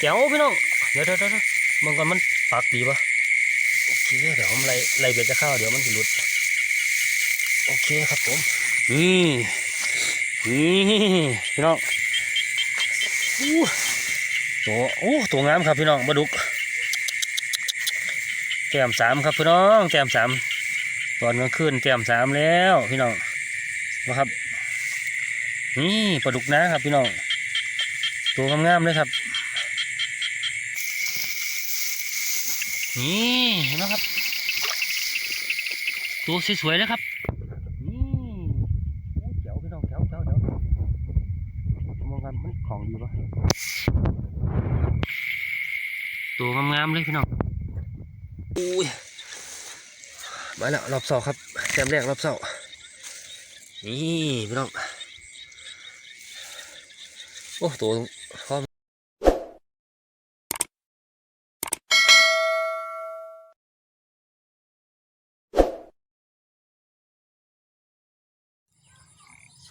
แก้วพี่น้อง เดี๋ยวเดี๋ยวเดี๋ยวมึงก่อนมันปากดีปะโอเค เดี๋ยวผมไล่ไล่เบ็ดจะเข้า เดี๋ยวมันจะหลุด โอเคครับผม นี่นี่พี่น้องอู้ตัวโอ้ตัวงามครับพี่น้องมาดุกแก้มสามครับพี่น้องแก้มสามตอนกลางคืนแก้มสามแล้วพี่น้องนะครับ นี่ปลาดุกนะครับพี่น้องตัวงามๆเลยครับ นี่เห็นไหมครับ ตัวสวยๆเลยครับ นี่เจ๋วพี่น้องเจ๋วเจ๋วเจ๋วมองกันมันของดีปะตัวงามๆเลยพี่น้องอุ้ยมาแล้วรอบสองครับแซมแรกรอบสองนี่พี่น้องโอ้ตัวข้อมส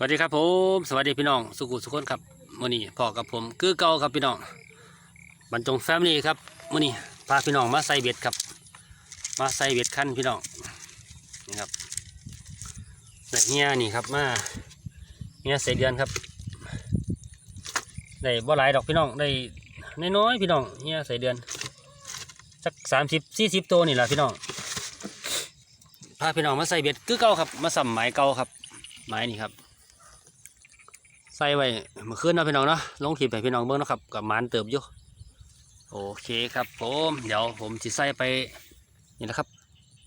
วัสดีครับผมสวัสดีพี่น้องสุขุสุขคนครับมื่อนี้พ่อกับผมคือเก่าครับพี่น้องบรรจงแฟมลี่ครับมื่อนี้พาพี่น้องมาใส่เบ็ดครับ มาใส่เบ็ดขั้นพี่น้องนี่ครับและเฮียนี่ครับมาเฮียใส่เดือนครับได้บ่หลายดอกพี่น้องได้น้อยๆพี่น้องเนี่ยใส่เดือนสักสามสิบสี่สิบตัวนี่แหละพี่น้องพาพี่น้องมาใส่เบ็ดคือเก่าครับ มาสัมหมายเก่าครับหมายนี่ครับ ใส่ไว้เมื่อคืนเนาะพี่น้องเนาะลงทีไปพี่น้องเบิ้งนะครับกับมันเติบอยู่โอเคครับผมเดี๋ยวผมจะใส่ไปนี่แหละครับ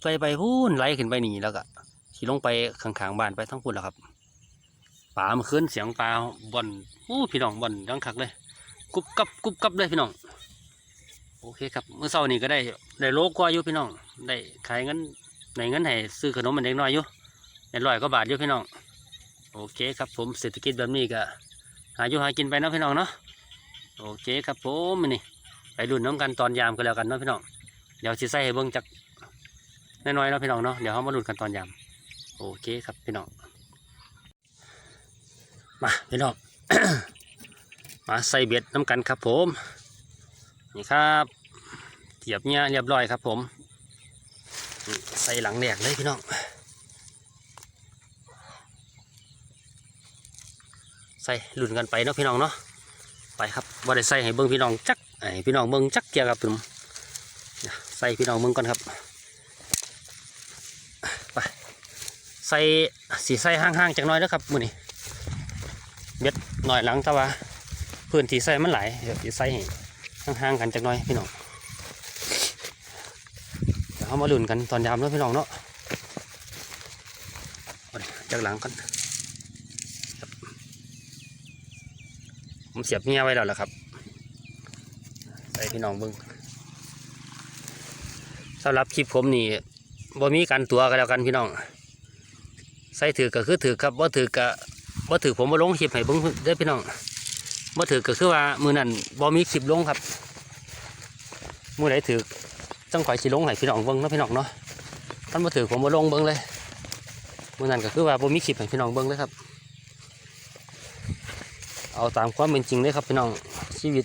ใส่ไปพูนไหลขึ้นไปนี่แล้วก็สิลงไปข้างๆบ้านไปทั้งพุ่นแล้วครับป่าเมื่อคืนเสียงปลาบ่อนอู้พี่น้องบ่อนดังคักเลยกุบกับกุบกับเลยพี่น้องโอเคครับเมื่อเช้านี้ก็ได้ได้โลกว่าอยู่พี่น้อง ได้ขายเงินในเงินให้ซื้อขนมมันเด็กน้อยอยู่ในร้อยกว่าบาทอยู่พี่น้อง โอเคครับผมเศรษฐกิจแบบนี้ก็หาอยู่หากินไปนะพี่น้องเนาะโอเคครับผมมานี่ไปรุ่นน้ำกันตอนยามก็แล้วกันเนาะพี่น้องเดี๋ยวสิใส่ให้เบิ่งจากน้อยๆเนาะพี่น้องเนาะเดี๋ยวเขามาลุ้นกันตอนยามโอเคครับพี่น้องมาพี่น้องมาใส่เบ็ดน้ำกันครับผมนี่ครับเทียบเนี่ยเรียบร้อยครับผมใส่หลังแหลกเลยพี่น้อง ใส่หลุนกันไปเนาะพี่น้องเนาะไปครับว่าได้ใส่ให้เบิ้งพี่น้องจักไอพี่น้องเบิ้งจักเกียร์ครับผมใส่พี่น้องเบิ้งก่อนครับไปใส่สีใส่ห้างๆจักน้อยแล้วครับมือนี้เบ็ดหน่อยหลังต่ว่าพื้นที่ใส่มันหลายเดี๋ยวจะใส่ให้ห่างๆกันจักน่อยพี่น้องเดี๋ยวเขามาหลุนกันตอนยามเนาะพี่น้องเนาะจากหลังกันครับ ผมเสียบเมียไว้แล้วล่ะครับใส่พี่น้องเบิ้งสำหรับคลิปผมนี่บ่มีการตัวกันแล้วกันพี่น้อง ใส่ถือก็คือถือครับว่าถือก็บ่ถือผมมาลงคลิปให้เบิ่งเด้พี่น้องบ่ถือก็คือว่ามือนั้นบ่มีคลิปลงครับมือไหนถือจังข่อยสิลงให้พี่น้องเบิ่งนะพี่น้องเนาะท่านบ่ถือผมบ่ลงเบิ่งเลยมือนั้นก็คือว่าบ่มีคลิปให้พี่น้องเบิ่งเลยครับ เอาตามความเป็นจริงเลยครับพี่น้องชีวิต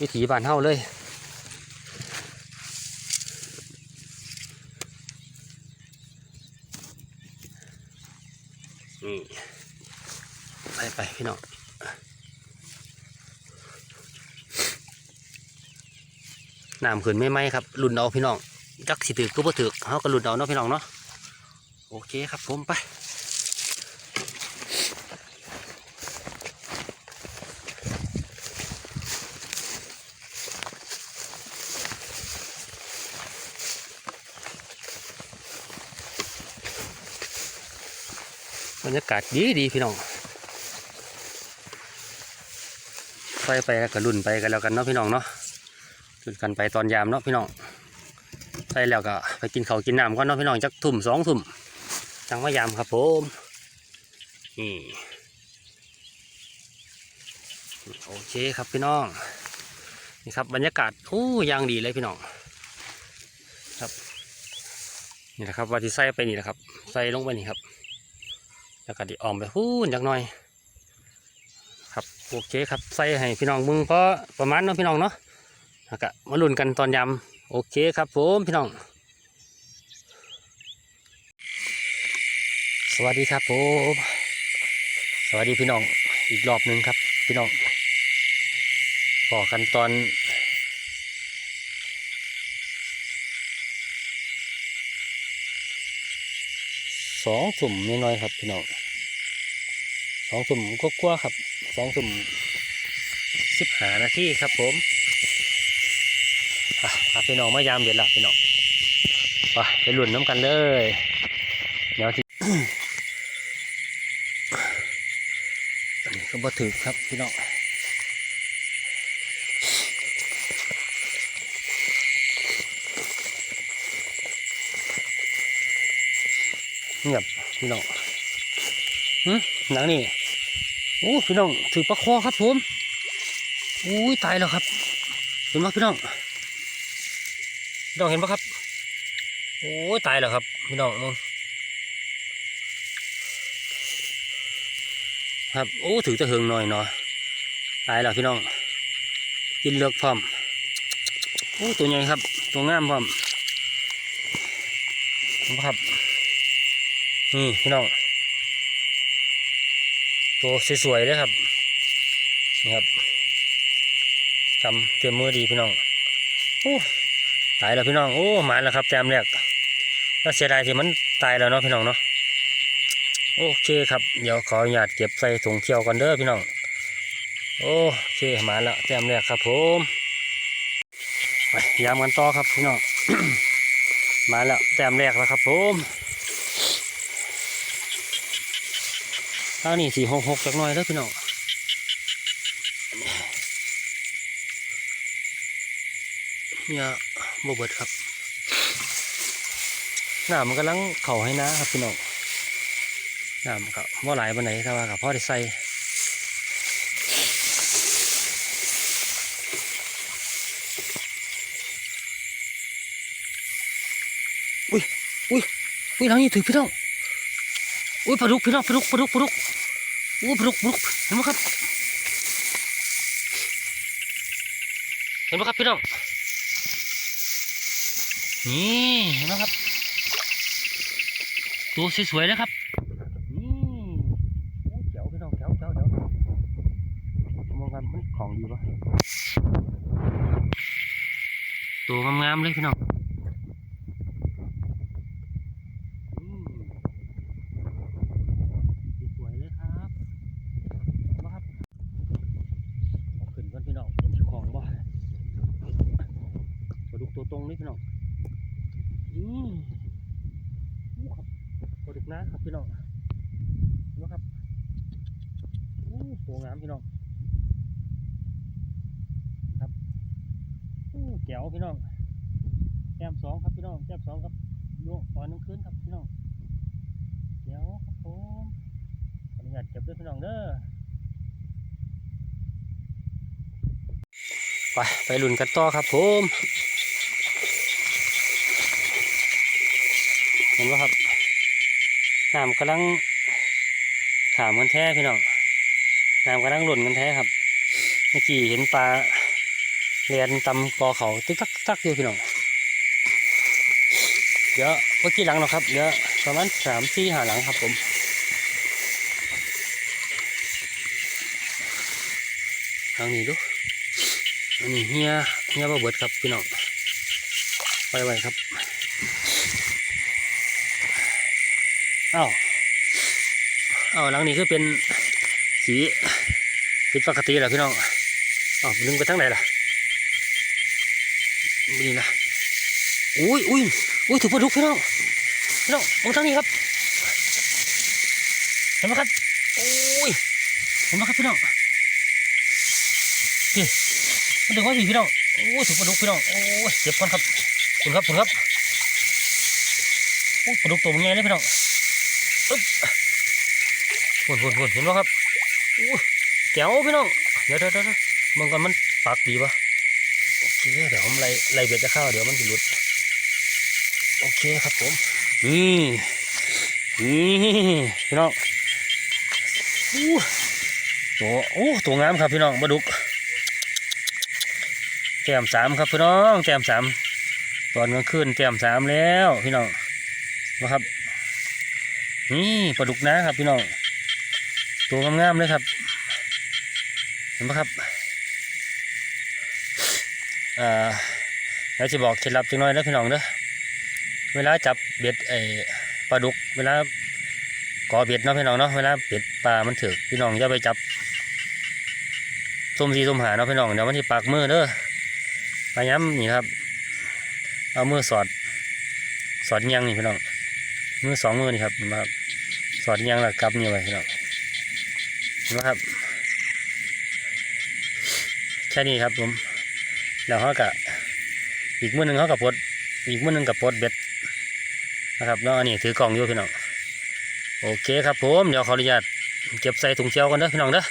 วิถีบ้านเฮาเลยนี่ไปไปพี่น้องน้ำขึ้นไม่ไหมครับรุ่นเอาพี่น้องจักสิถือก็บ่ถือเขาก็รุ่นเอาเนาะพี่น้องเนาะโอเคครับผมไป รรยากาศดีดีพี่น้องไปไปก็รุ่นไปกันแล้วกันเนาะพี่น้องเนาะรุ่นกันไปตอนยามเนาะพี่น้องไปแล้วก็ไปกินข้าวกินน้ำก่อนเนาะพี่น้องจักทุ่มสองทุ่มจังว่ายามครับผมนี่โอเคครับพี่น้องนี่ครับบรรยากาศโอ้ยางดีเลยพี่น้องครับนี่แหละครับว่าที่ใส่ไปนี่แหละครับ ใส่ลงไปนี่ครับ แล้วก็ดิออมไปพูนจักหน่อย ครับโอเคครับใส่ให้พี่น้องมึงเพราะประมาณเนาะพี่น้องเนาะแล้วก็มาลุ้นกันตอนยำโอเคครับผมพี่น้อง สวัสดีครับผมสวัสดีพี่น้องอีกรอบหนึ่งครับ พี่น้องพอกันตอน สองสุ่มน้อยๆครับพี่น้องสองสุ่มก็กลัวาครับสองสุ่มสิบหานาทีครับผมพาพี่น้องมายามเด็ดละพี่น้องไปไปหลุ่นน้ำกันเลยเดี๋ยวที่อันนี้ก็บ่ถือครับพี่น้อง เงียบพี่น้องหืมหนังนี่โอ้พี่น้องถือปลาคอครับผมอุ้ยตายแล้วครับ เห็นไหมพี่น้องพี่น้องเห็นปะครับโอ้ยตายแล้วครับพี่น้องมึงครับโอ้ถือจะหึงหน่อยเนาะตายแล้วพี่น้อง กินเลือกพร้อมโอ้ตัวใหญ่ครับ ตัวงามพร้อมครับ นี่พี่น้อง ตัวสวยๆเลยครับ นี่ครับทำเตรียมมือดีพี่น้อง โอ้ตายแล้วพี่น้อง โอ้หมาแล้วครับแต้มแรกแล้วเสียดายที่มันตายแล้วเนาะพี่น้องเนาะ โอเคครับ เดี๋ยวขออนุญาตเก็บใส่ถุงเที่ยวกันเด้อพี่น้อง โอเคหมาแล้วแต้มแรกครับผมไปยามกันต่อครับพี่น้อง มาแล้วแต้มแรกแล้วครับผม ทางนี้สี่หกหกจักหน่อยแล้วพี่น้องเนี่ยบเบิดครับหน้ำมันกำลังเข่าให้นะครับพี่น้องน้ำก็ว่าหลายบันไหนแต่ว่ากับพ่อได้ใส่อุ้ยอุ้ยอุ้ยทางนี้ถือพี่น้องอุ้ยปลาดุกพี่น้องปลาดุกปลาดุกปลาดุก โอ้ปลุกปลุกเห็นไหมครับ เห็นไหมครับพี่น้อง นี่เห็นไหมครับ ตัวสวยๆเลยครับ นี่เจ๋วพี่น้องเจ๋วเจ๋วเจ๋วมองกันมันของดีปะตัวงามๆเลยพี่น้องอืม สวยๆเลยครับมาครับเอาขึ้นกันพี่น้องมันสิของบ่ปลาดุกตัวตรงนี่พี่น้องอืมอู้ครับปลาดุกนะครับพี่น้อง เห็นะครับอู้ตัวงามพี่น้องครับโอ้แก้วพี่น้องแก้มสองครับพี่น้องแก้มสองครับโยกตอนน้ำคืนครับพี่น้องแก้วครับผมขออนุญาตเก็บด้วยพี่น้องเด้อไปไปลุ่นกันต่อครับผมเห็นไหมครับน้ำกำลัง ถามกันแท้พี่น้องน้ำกำลังหล่นกันแท้ครับ เมื่อกี้เห็นปลาเรียนตำกอเขาตึกตักตักอยู่พี่น้องเดี๋ยวเมื่อกี้หลังหรอกครับเดี๋ยวประมาณสามสี่หาหลังครับผมทางนี้ดูอันนี้เฮียเฮียบ่เบิดครับพี่น้องไปไวครับอ้าว อ้าวหลังนี้คือเป็นสีผิดปกติแล้วพี่น้องอ้าวดึงไปทางไหนล่ะนี่นะอุ้ยอุ้ยอุ้ยถือปลาดุกพี่น้องพี่น้องมองทางนี้ครับเห็นไหมครับอุ้ยเห็นไหมครับพี่น้องพี่มันดึงไว้พี่พี่น้องโอ้ยถึงปลาดุกพี่น้องโอ้ยเจ็บก่อนครับคุณครับคุณครับโอ้ยปลาดุกตัวมันใหญ่เลยพี่น้องอึ๊บ พุ่นพุ่นพุ่นเห็นไหมครับโอ้ยแก้วพี่น้อง เดี๋ยวเดี๋ยวเดี๋ยวมองก่อนมันปากดีปะโอเคเดี๋ยวผมไล่ไล่เบ็ดจะเข้าเดี๋ยวมันจะหลุด โอเคครับผม นี่นี่พี่น้องอู้ตัวโอ้ตัวงามครับพี่น้องปลาดุกแต้มสามครับพี่น้องแต้มสามตอนกลางคืนแต้มสามแล้วพี่น้องนะครับ นี่ปลาดุกนะครับพี่น้อง ตัวงามๆเลยครับ เห็นไหมครับเอ่อแล้วจะบอกเคล็ดลับจังน้อยนะพี่น้องเด้อเวลาจับเบ็ดไอ้ปลาดุก เวลาก่อเบ็ดเนาะพี่น้องเนาะเวลาเบ็ดปลามันถือพี่น้องอย่าไปจับส้มสีส้มหาเนาะพี่น้องเดี๋ยวมันที่ปากมือเด้อพยายามนี่ครับ เอามือสอดสอดเงียงนี่พี่น้องมือสองมือนี่ครับนไหมครับสอดเงียงแล้วกลับนี่ไว้พี่น้อง นไหมครับ แค่นี้ครับผมแล้วเขากะอีกมือหนึ่งเขากับปดอีกมือหนึ่งกับปดเบ็ดนะครับแล้วอันนี้ถือกล่องอยู่พี่น้องโอเคครับผมเดี๋ยวขออนุญาตเก็บใส่ถุงเชียวกันเด้อพี่น้องเด้อ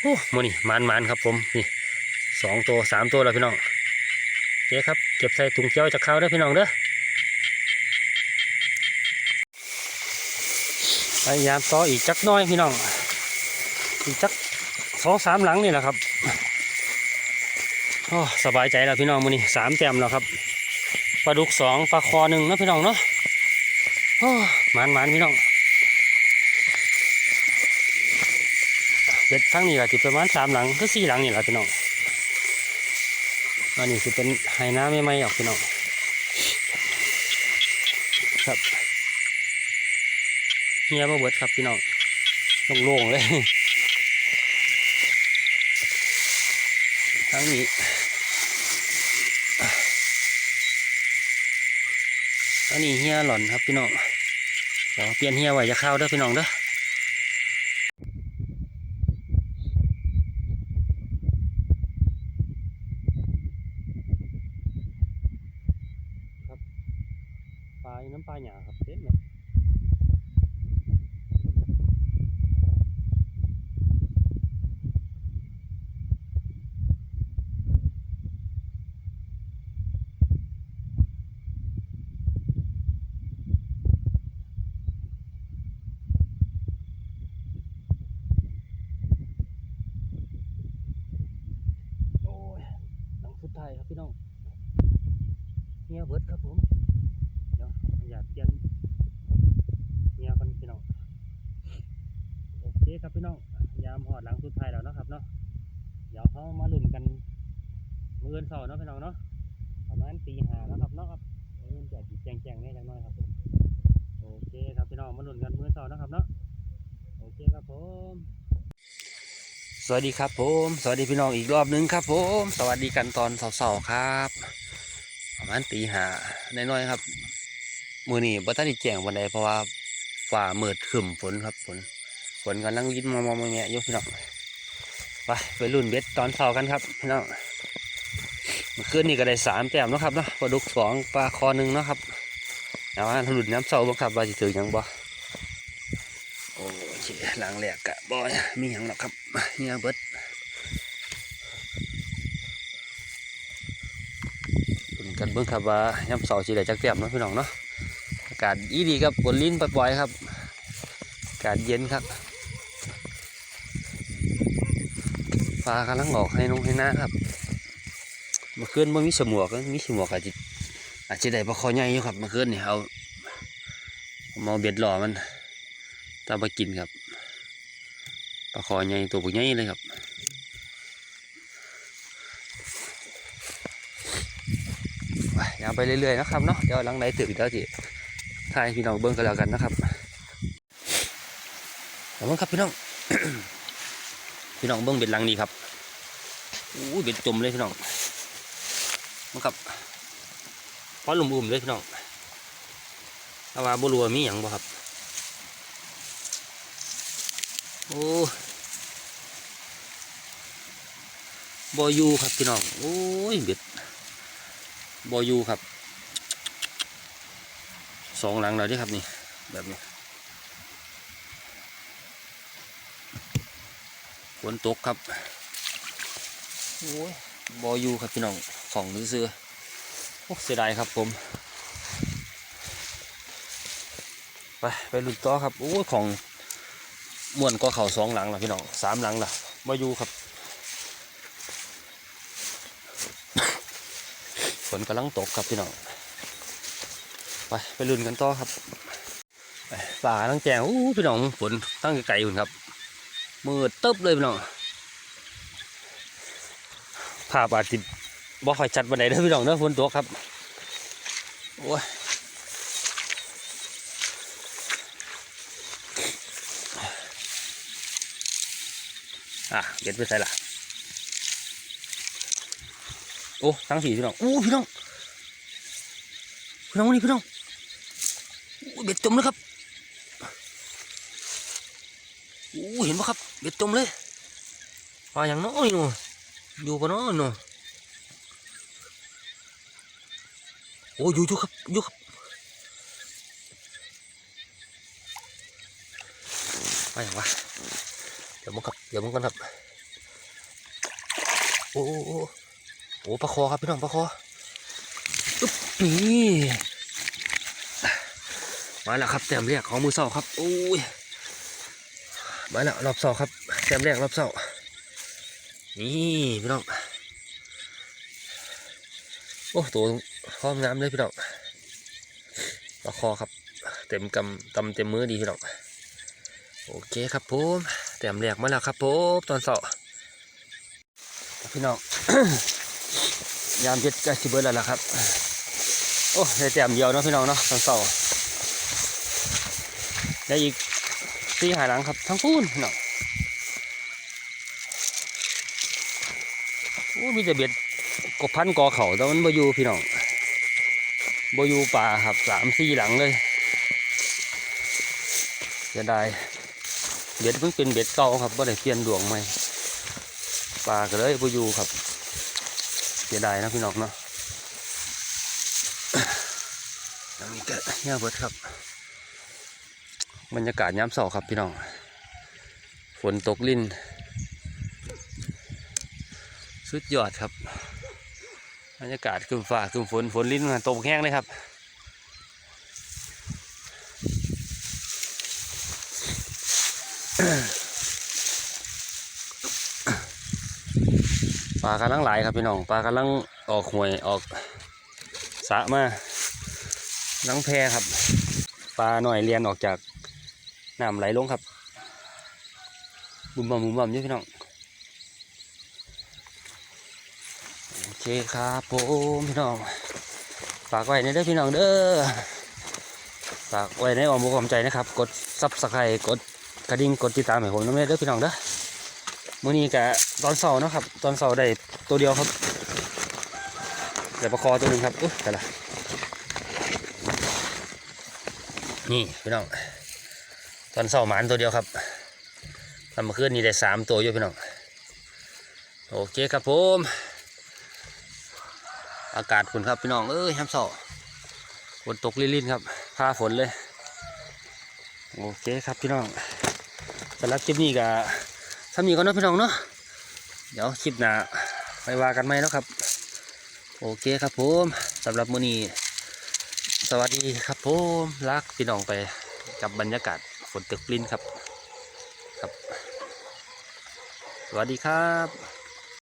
โอ้โมนี่มันมันครับผมนี่สองตัวสามตัวแล้วพี่น้องโอเคครับเก็บใส่ถุงเชียวจากเขาเด้อพี่น้องเด้อพยายามต่ออีกจักน้อยพี่น้อง อีกจักสองสามหลังนี่แหละครับโอ้สบายใจแล้วพี่น้องมือนี้สามแต้มแล้วครับปลาดุกสองปลาคอหนึ่งนะพี่น้องเนาะโอ้หมานหมานพี่น้องเบ็ดทั้งนี้ก็ติประมาณสามหลังก็สี่หลังนี่แหละพี่น้องอันนี้คือเป็นไฮน้ำไม่ไหมออกพี่น้องครับเงียบมาเบิดครับพี่น้องโล่งๆเลย ทั้งนี้อันนี้เฮียหล่อนครับพี่น้องเดี๋ยวเปลี่ยนเฮียไว้จะเข้าเด้อพี่น้องเด้อครับปน้ำปลาหยาครับเต็มเลยโอ้ยหลังสุดท้าย ครับพี่น้องเฮียเบิดครับผมเดี๋ยวอย่าเปลี่ยนเฮียกันพี่น้องโอเคครับพี่น้องยามหอดหลังสุดท้ายแล้วนะครับเนาะเดี๋ยวเขามาลุ้นกันมืออนเสาเนาะพี่น้องเนาะประมาณตีห้าแล้วครับเนาะครับมืออนจะจีแจงแจงๆแน่จังน้อยครับผมโอเคครับพี่น้องมาลุ้นกันมือเสาร์เนะครับเนาะโอเคครับผม สวัสดีครับผม สวัสดีพี่น้องอีกรอบนึงครับผม สวัสดีกันตอนเสาร์ครับประมาณตีห้าน้อยๆครับ มือนี้บัตันได้แจ้งวันใดเพราะว่าฝ่ามืดครึมฝนครับฝนฝนกำลังลิ้นมอมๆแงะๆอยกพี่น้องไปไปรุ่นเบ็ดตอนเช้ากันครับพี่น้องเมื่อคืนนี้ก็ได้สามแต้มนะครับเนาะปลาดุกสองปลาคอหนึ่งนะครับเอาว่ารุ่นน้ำเสาบ้างครับว่าจะถือยังบ่โอ้ยหลังแหลกกะ บอยมีหยังหรอกครับเนี่ยเบิดเป็นกันเบิ่งครับว่าย่ำเสาสิได้จักเตียมเนาะพี่น้องเนาะอากาศดีดีครับบนลิ้นปล่อยๆครับอากาศเย็นครับฟ้ากำลังออกให้น้องให้หน้าครับมาเมื่อนบ่มีสมวกมีสมวกอาจจะอาจจะได้ปลาคอใหญ่อยู่ครับเมื่อคืนนี่เอาเอามาเอาเบ็ดหล่อมันตาไปกินครับ ลาคอใหญ่ตัวใหญ่เลยครับไปยาวไปเรื่อยๆนะครับเนาะเดี๋ยวหลังไหนตึกเดี๋ยวจิถ่ายพี่น้องเบิ้งกันแล้วกันนะครับขอบคุณครับพี่น้อง พี่น้องเบิ้งเบ็ดหลังนี้ครับอู้เบ็ดจมเลยพี่น้องมันครับพอลุ่มอุ่มเลยพี่น้องถ้าว่าบัวมีอย่างบ่ครับ โอ้ บอยูครับพี่น้อง โอ้ยเบ็ดบอยูครับ สองหลังแล้วเด้ครับนี่ แบบนี้ฝนตกครับ โอ้ยบอยูครับพี่น้องของซื้อโอ้เสียดายครับผม ไป ไปลุ้นต่อครับ โอ้ยของม่วนก็เข่าสองหลังและพี่น้องสามหลังละมาอยู่ครับ นกำลังตกครับพี่น้อง ไปไปลุ้นกันต่อครับป่าตั้งแจงอู้พี่น้องฝนตั้งไกลๆอยู่ครับมืดตึ๊บเลยพี่น้องภาพอาจจะบ่ค่อยชัดบันไดเด้อพี่น้องเด้อฝนตกครับโอ้ยอะเบ็ดไปใส่ละ โอ้ทั้งสี่พี่น้องโอ้พี่น้องพี่น้องนี่พี่น้องอเบ็ดจมเลยครับโอ้เห็นปะครับเบ็ดจมเลยปลาอย่างน้อยหนูอยู่ปะน้อยหนูโอ้อยู่อยู่ครับอยู่ครับไปอย่างวะเดี๋ยวมึงครับเดี๋ยวมึงก่อนครับโอ้โอ้ โอ้ปลาคอครับพี่น้องปลาคออึ๊บนี่มาแล้วครับแต้มแรกของมือเสาครับโอ้ยมาแล้วรอบเสาครับแต้มแรกรอบเสานี่พี่น้องโอ้ตัวคอมน้ำเลยพี่น้องปลาคอครับ เต็มกำกำเต็มมือดีพี่น้องโอเคครับผมแต้มแรกมาแล้วครับผมตอนเสาร์พี่น้อง ยามเจ็ดใกล้สิเบิร์แล้วล่ะครับ โอ้ได้แต้มเดียวเนาะพี่น้องเนาะตอนเสาร์ได้อีกสี่หาหลังครับทั้งพูนพี่น้องโอ้มีแต่เบ็ดกบพันกอเขาแต่มันบ่อยู่พี่น้องบ่อยู่ป่าครับสามสี่หลังเลยเสียดายเบ็ดเพิ่งเป็นเบ็ดเก่าครับบ่ได้เปลี่ยนดวงใหม่ปลาก็เลยบ่อยู่ครับ เสียดายนะพี่น้องเนาะอย่างนี้ก็เฮียเบิดครับ บรรยากาศยามเสาครับพี่น้อง ฝนตกลิ่นสุดยอดครับ บรรยากาศคืมฟ้าคืมฝนฝนลิ้นมาตกแห้งเลยครับ ลากำลังไหลายครับพี่น้องปลากำลังออกหวยออกสะมาลังแพครับ ปลาหน่อยเรียนออกจากน้ำไหลลงครับ บุมบอมบุมบอมเยอะพี่น้องโอเคครับผมพี่น้องฝากไว้ในเด้อพี่น้องเด้อฝากไว้ในอ้อมอกอ้อมใจนะครับ กดซับสไครต์กดกระดิ่งกดติดตามให้ผมน้ำเด้อพี่น้องเด้อ มื่อนี้กะตอนเสาร์นะครับ ตอนเสาร์ได้ตัวเดียวครับเดี๋ยวประคอตัวหนึ่งครับอุ๊ยแต่ละนี่พี่น้อง ตอนเสาร์หมานตัวเดียวครับทำมาขึ้นนี่ได้สามตัวอยู่พี่น้องโอเคครับผม อากาศฝนครับพี่น้องเอ้ยแฮมเสาร์ฝนตกลิ่นๆครับผ้าฝนเลย โอเคครับพี่น้องสำหรับคลิปนี้กะ ทำนี่ก่อนนะพี่น้องเนาะเดี๋ยวคลิปหน้าไปว่ากันไหมนะครับ โอเคครับผมสำหรับมื้อนี้สวัสดีครับผมรักพี่น้องไปกับบรรยากาศฝนตกปลิ้นครับครับ สวัสดีครับ